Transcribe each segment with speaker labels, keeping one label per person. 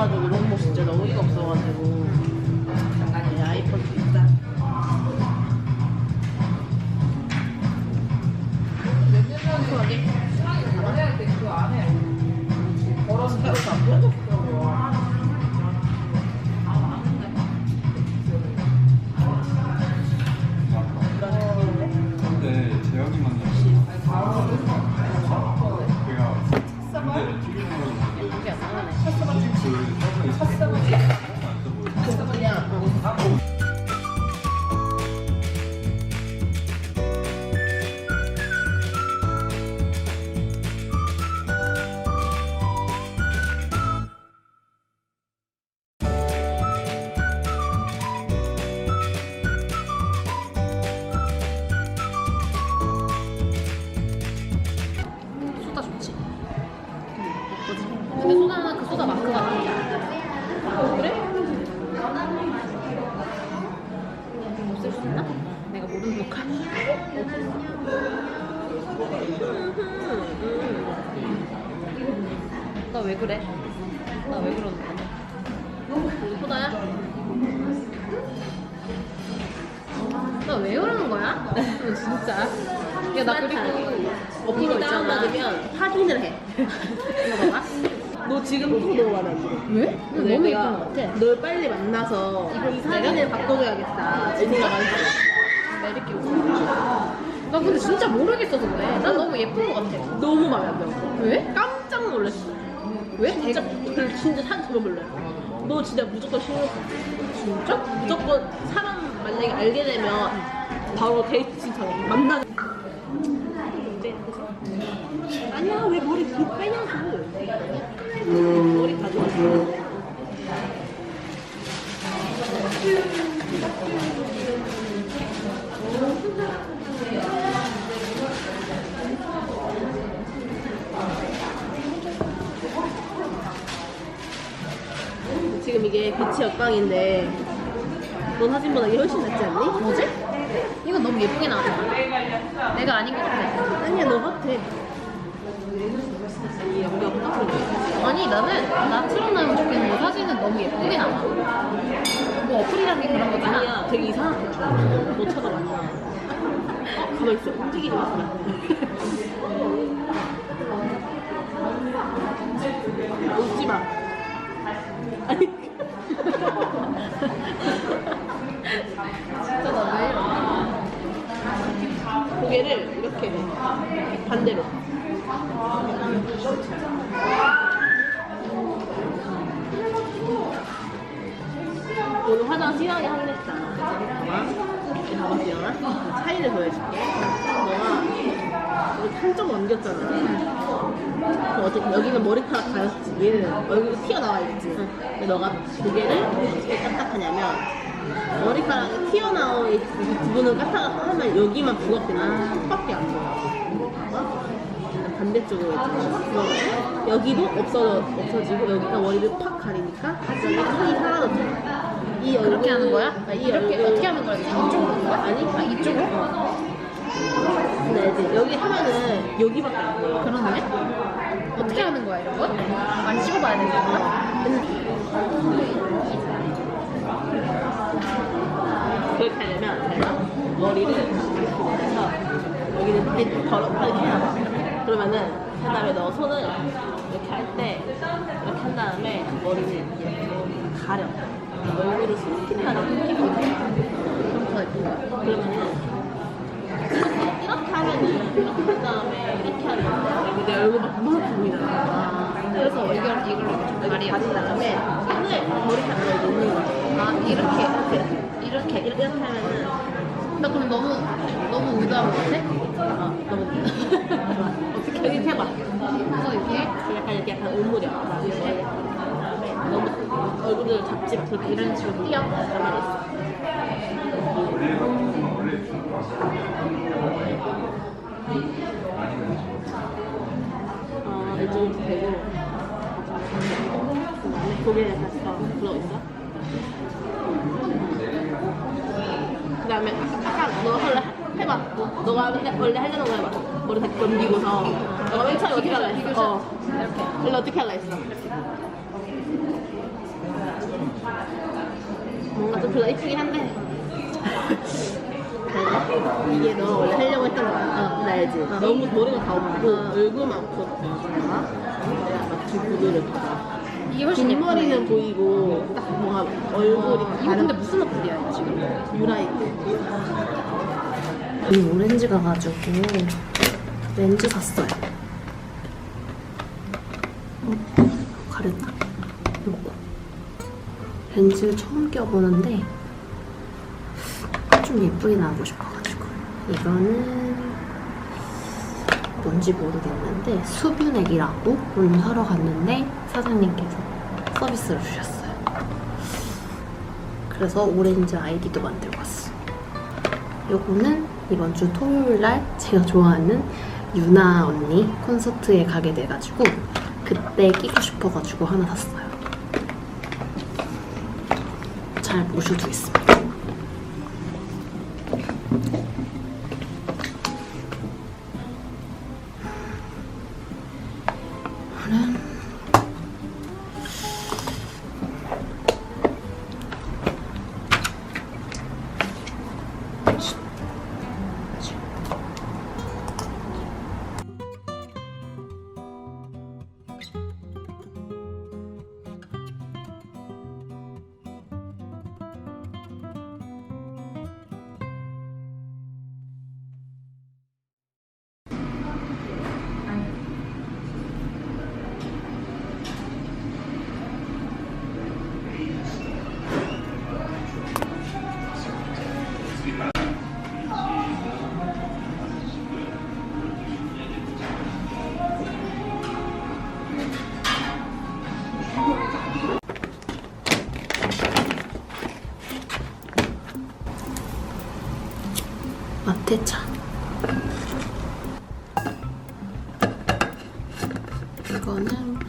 Speaker 1: 많아가지고 너무 진짜 너무 어이가 없어가지고
Speaker 2: 소다 마크가 아니야. 그래? 없을 수 있나? 내가 모르는 녹화. 나왜 그래? 나 왜 그러는 거야? 소다야? 나 왜 그러는 거야? 너 진짜. 야, 나 그리고 있잖아.
Speaker 1: 다운받으면 확인을 해
Speaker 2: 이거 봐봐.
Speaker 1: 너 지금 또 너무 들어
Speaker 2: 왜? 너 너무 예쁜 것 같아.
Speaker 1: 널 빨리 만나서 이 사진을 바꿔줘야겠다 이 생각 많이
Speaker 2: 있고. 나 근데 진짜 모르겠어서 그래. 난 너무 예쁜 것 같아.
Speaker 1: 너무 마음에 안 들어
Speaker 2: 왜?
Speaker 1: 깜짝 놀랐어
Speaker 2: 왜?
Speaker 1: 진짜 별 진짜 사진 정말 별로야 너 진짜 무조건 신경 써 진짜? 무조건 사람 만약에 알게 되면 바로 데이트 신청해 만나 아니야 왜 머리 그 빼냐고 머리 가져왔어 지금 이게 빛이 역광인데 너 사진보다 이게 훨씬 낫지 않니?
Speaker 2: 뭐지? 이건 너무 예쁘게 나왔잖아. 내가 아닌 것 같아.
Speaker 1: 아니야 너 같아
Speaker 2: 아니 나는 나처럼 나오면 좋겠는데 사진은 너무 예쁘게 나와. 뭐 어플이란 게 그런 거잖아.
Speaker 1: 아니야 되게 이상하게 너 찾아봤냐 어? 가만 있어 움직이지 마 웃지 마 아니
Speaker 2: 진짜 이러나?
Speaker 1: 고개를 이렇게 해. 반대로. 오늘 화장 심하게 하겠다 이렇게 봐봐 차이를 보여줄게. 너가 여기 한점 그럼 어떻게 여기는 머리카락 가렸지. 얘는 얼굴이 튀어나와 있지. 너가 고개를 어떻게 까딱하냐면 머리카락이 있는 그 부분을 까딱하면 여기만 부각돼 나 턱밖에 안 보여 어? 반대쪽으로 있잖아 여기도 없어져, 없어지고 여기가 머리를 팍 가리니까 여기 턱이 사라졌죠 이 얼굴
Speaker 2: 그렇게 하는 거야?
Speaker 1: 아, 이
Speaker 2: 이렇게
Speaker 1: 얼굴-
Speaker 2: 어떻게 하는 거야? 이쪽으로 하는 거야?
Speaker 1: 아니
Speaker 2: 아 이쪽으로?
Speaker 1: 근데 이제 여기 하면은 여기밖에 안 보여
Speaker 2: 그러네. 어떻게 하는 거야 이런 건? 많이 찍어봐야 되는 거야?
Speaker 1: 하려면 잘 봐. 머리를 이렇게 해서 여기는 많이 더럽게 해놔봐. 그러면은 그 다음에 너 손을 이렇게 할 때 이렇게 한 다음에 머리를 이렇게 가려. 얼굴을 스킨하는 느낌이거든.
Speaker 2: 그럼 더 예쁜 거야.
Speaker 1: 그러면은 이렇게, 이렇게 하면은 이렇게 한 다음에 이렇게 하면 내 얼굴 막 이만큼 보이잖아.
Speaker 2: 아, 그래서 이걸 이걸 좀 가려.
Speaker 1: 가진 다음에 손을 머리카락에 놓는 거야.
Speaker 2: 아 이렇게
Speaker 1: 이렇게 이렇게 이렇게 하면은
Speaker 2: 나 그럼 너무 너무 의도한 것 같아?
Speaker 1: 어, 너무 어떻게 이렇게 해봐.
Speaker 2: 그래서 이렇게
Speaker 1: 약간 이렇게 약간 오므려. 이렇게. 너무 얼굴을 잡지 마. 그렇게
Speaker 2: 이런 식으로 띄어.
Speaker 1: 가만히 있어. 어, 이쪽으로 대고 그다음에 고개를 더 들어 있어. 그다음에 아까 너 원래 해봐. 너- 너가 원래 원래 하려는 거 해봐. 머리 다 넘기고서 너가 맨 처음에 어떻게 할라 했어? 어.
Speaker 2: 이렇게.
Speaker 1: 원래 어떻게 할라 했어? 뭔가 좀 별로 이쁘긴 한데. 이게 너 원래 하려고 했던 거야. 어, 나 알지? 너무 머리가 다 없고 얼굴만 없었잖아. 내가 마치 구두를 받아.
Speaker 2: 이게 훨씬 예쁘네.
Speaker 1: 뒷머리는 보이고 딱 뭔가 얼굴이
Speaker 2: 어, 이거 근데 무슨 어플이야 지금?
Speaker 1: 유라이트.
Speaker 3: 이 오렌지가 가지고 렌즈 샀어요. 어, 가렸다. 요거. 렌즈 처음 껴보는데 좀 예쁘게 나오고 싶어가지고 이거는 뭔지 모르겠는데 수뷰넥이라고 오늘 사러 갔는데 사장님께서 서비스를 주셨어요. 그래서 오렌지 아이디도 만들고 왔어. 요거는 이번 주 토요일 날 제가 좋아하는 유나 언니 콘서트에 가게 돼가지고 그때 끼고 싶어가지고 하나 샀어요. 잘 모셔두겠습니다. 마 테차. 이거는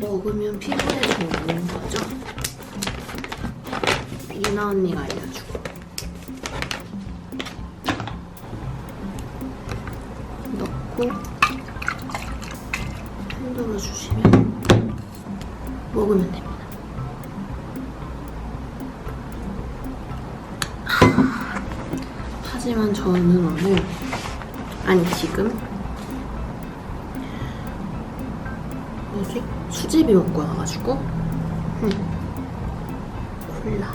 Speaker 3: 먹으면 피부에 좋은 거죠. 이나 언니가 저는 오늘 아니 지금 뭐지? 수제비 먹고 나가지고 음. 콜라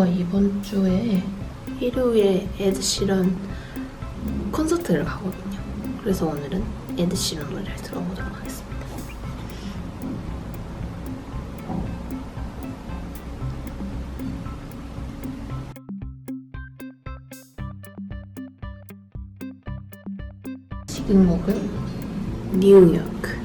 Speaker 3: 제가 이번 주에 일요일에 에드시런 콘서트를 가거든요. 그래서 오늘은 에드시런 노래를 들어보도록 하겠습니다. 지금 먹은 뉴욕